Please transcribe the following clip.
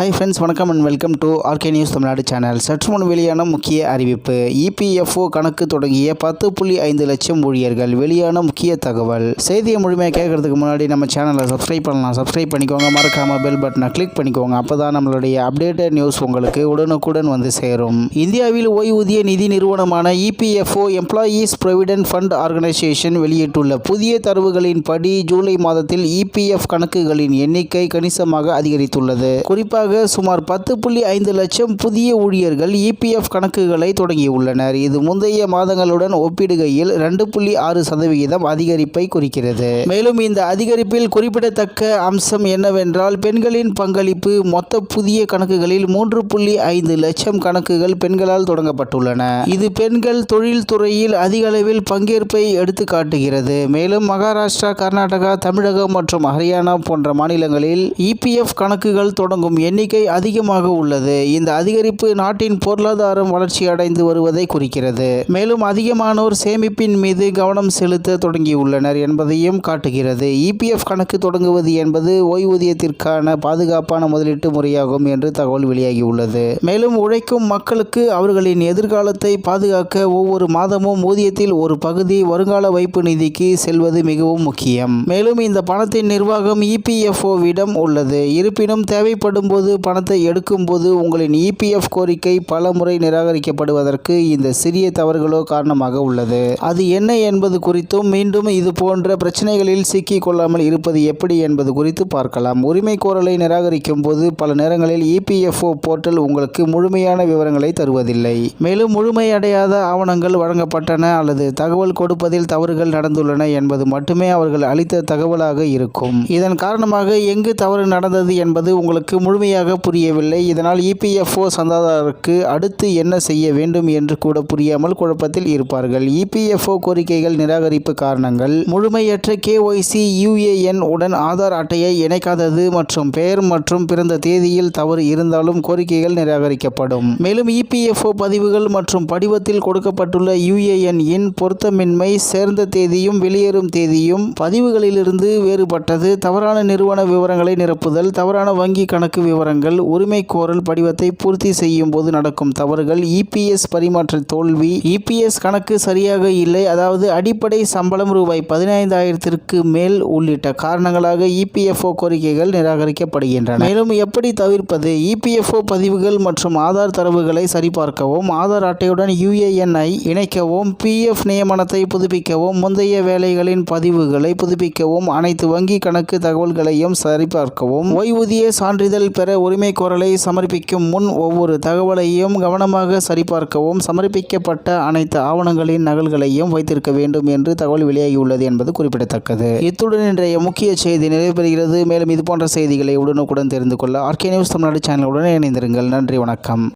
Hi friends வணக்கம் and welcome to RK news Tamil Nadu channel சற்று முன் வெளியான முக்கிய அறிவிப்பு. இபிஎஃப்ஓ கணக்கு தொடங்கிய பத்து புள்ளி ஐந்து லட்சம் ஊழியர்கள். வெளியான முக்கிய தகவல். செய்தியை முழுமையாக கேட்கறதுக்கு முன்னாடி நம்ம சேனலை சப்ஸ்கிரைப் பண்ணலாம். சப்ஸ்கிரைப் பண்ணிக்கோங்க. மறக்காம பெல் பட்டனை கிளிக் பண்ணிக்கோங்க. அப்போ தான் நம்மளுடைய அப்டேட்டட் நியூஸ் உங்களுக்கு உடனுக்குடன் வந்து சேரும். இந்தியாவில் ஓய்வூதிய நிதி நிறுவனமான EPFO employees provident fund organisation வெளியிட்டுள்ள புதிய தரவுகளின் படி ஜூலை மாதத்தில் இபிஎஃப் கணக்குகளின் எண்ணிக்கை கணிசமாக அதிகரித்துள்ளது. குறிப்பாக சுமார் பத்து புள்ளி ஐந்து லட்சம் புதிய ஊழியர்கள் இபிஎஃப் கணக்குகளை தொடங்கியுள்ளனர். இது முந்தைய மாதங்களுடன் ஒப்பிடுகையில் ரெண்டு புள்ளி ஆறு சதவிகிதம் அதிகரிப்பை குறிக்கிறது. மேலும் இந்த அதிகரிப்பில் குறிப்பிடத்தக்க அம்சம் என்னவென்றால் பெண்களின் பங்களிப்பு மொத்த புதிய கணக்குகளில் மூன்று புள்ளி ஐந்து லட்சம் கணக்குகள் பெண்களால் தொடங்கப்பட்டுள்ளன. இது பெண்கள் தொழில்துறையில் அதிக அளவில் பங்கேற்பை எடுத்து காட்டுகிறது மேலும் மகாராஷ்டிரா கர்நாடகா தமிழகம் மற்றும் ஹரியானா போன்ற மாநிலங்களில் இபிஎஃப் கணக்குகள் தொடங்கும் எண்ணிக்கை அதிகமாக உள்ளது. இந்த அதிகரிப்பு நாட்டின் பொருளாதாரம் வளர்ச்சி அடைந்து வருவதை குறிக்கிறது. மேலும் அதிகமானோர் சேமிப்பின் மீது கவனம் செலுத்த தொடங்கியுள்ளனர் என்பதையும் காட்டுகிறது. இபிஎஃப் கணக்கு தொடங்குவது என்பது ஓய்வூதியத்திற்கான பாதுகாப்பான முதலீட்டு முறையாகும் என்று தகவல் வெளியாகியுள்ளது. மேலும் உழைக்கும் மக்களுக்கு அவர்களின் எதிர்காலத்தை பாதுகாக்க ஒவ்வொரு மாதமும் ஊதியத்தில் ஒரு பகுதி வருங்கால வைப்பு நிதிக்கு செல்வது மிகவும் முக்கியம். மேலும் இந்த பணத்தின் நிர்வாகம் இபிஎஃப்ஓவிடம் உள்ளது. இருப்பினும் தேவைப்படும் போது பணத்தை எடுக்கும்போது உங்களின் இபிஎஃப் கோரிக்கை பல முறை நிராகரிக்கப்படுவதற்கு இந்த சிறிய தவறுகளோ காரணமாக உள்ளது. அது என்ன என்பது குறித்தும் மீண்டும் இது போன்ற பிரச்சனைகளில் சிக்கிக் கொள்ளாமல் இருப்பது எப்படி என்பது குறித்து பார்க்கலாம். உரிமை கோரலை நிராகரிக்கும் போது பல நேரங்களில் இபிஎஃப்ஓ போர்ட்டல் உங்களுக்கு முழுமையான விவரங்களை தருவதில்லை. மேலும் முழுமையடையாத ஆவணங்கள் வழங்கப்பட்டன அல்லது தகவல் கொடுப்பதில் தவறுகள் நடந்துள்ளன என்பது மட்டுமே அவர்கள் அளித்த தகவலாக இருக்கும். இதன் காரணமாக எங்கு தவறு நடந்தது என்பது உங்களுக்கு முழுமையாக புரியவில்லை. இதனால் இபிஎஃப்ஓ சந்தாதாரருக்கு அடுத்து என்ன செய்ய வேண்டும் என்று கூட புரியாமல் குழப்பத்தில் இருப்பார்கள். இபிஎஃப்ஓ கோரிக்கைகள் நிராகரிப்பு காரணங்கள். முழுமையற்ற கேஒய்சி யுஏஎன் உடன் ஆதார் அட்டையை இணைக்காதது மற்றும் பெயர் மற்றும் பிறந்த தேதியில் தவறு இருந்தாலும் கோரிக்கைகள் நிராகரிக்கப்படும். மேலும் இபிஎஃப்ஓ பதிவுகள் மற்றும் படிவத்தில் கொடுக்கப்பட்டுள்ள யுஏஎன் இன் பொருத்தமின்மை சேர்ந்த தேதியும் வெளியேறும் தேதியும் பதிவுகளிலிருந்து வேறுபட்டது. தவறான நிறுவன விவரங்களை நிரப்புதல் தவறான வங்கி கணக்கு விவரங்கள் உரிமைகோரல் படிவத்தை பூர்த்தி செய்யும் போது நடக்கும் தவறுகள் இபிஎஸ் பரிமாற்ற தோல்வி இபிஎஸ் கணக்கு சரியாக இல்லை அதாவது அடிப்படை சம்பளம் ரூபாய் பதினைந்தாயிரத்திற்கு மேல் உள்ளிட்ட காரணங்களாக இபிஎஃப்ஓ கோரிக்கைகள் நிராகரிக்கப்படுகின்றன. மேலும் எப்படி தவிர்ப்பது? இபிஎஃப்ஓ பதிவுகள் மற்றும் ஆதார் தரவுகளை சரிபார்க்கவும் ஆதார் அட்டையுடன் யுஏஎன்ஐ இணைக்கவும் பிஎஃப் நியமனத்தை புதுப்பிக்கவும் முந்தைய வேலைகளின் பதிவுகளை புதுப்பிக்கவும் அனைத்து வங்கி கணக்கு தகவல்களையும் சரிபார்க்கவும் ஓய்வூதிய சான்றிதழ் பெற உரிமை கோரலை சமர்ப்பிக்கும் முன் ஒவ்வொரு தகவலையும் கவனமாக சரிபார்க்கவும் சமர்ப்பிக்கப்பட்ட அனைத்து ஆவணங்களின் நகல்களையும் வைத்திருக்க வேண்டும் என்று தகவல் வெளியாகியுள்ளது என்பது குறிப்பிடத்தக்கது. இத்துடன் இன்றைய முக்கிய செய்தி நிறைவு பெறுகிறது மேலும் இது போன்ற செய்திகளை உடனுக்குடன் தெரிந்து கொள்ள ஆர்கே நியூஸ் தமிழ்நாடு சேனலுடன் இணைந்திருங்கள். நன்றி வணக்கம்.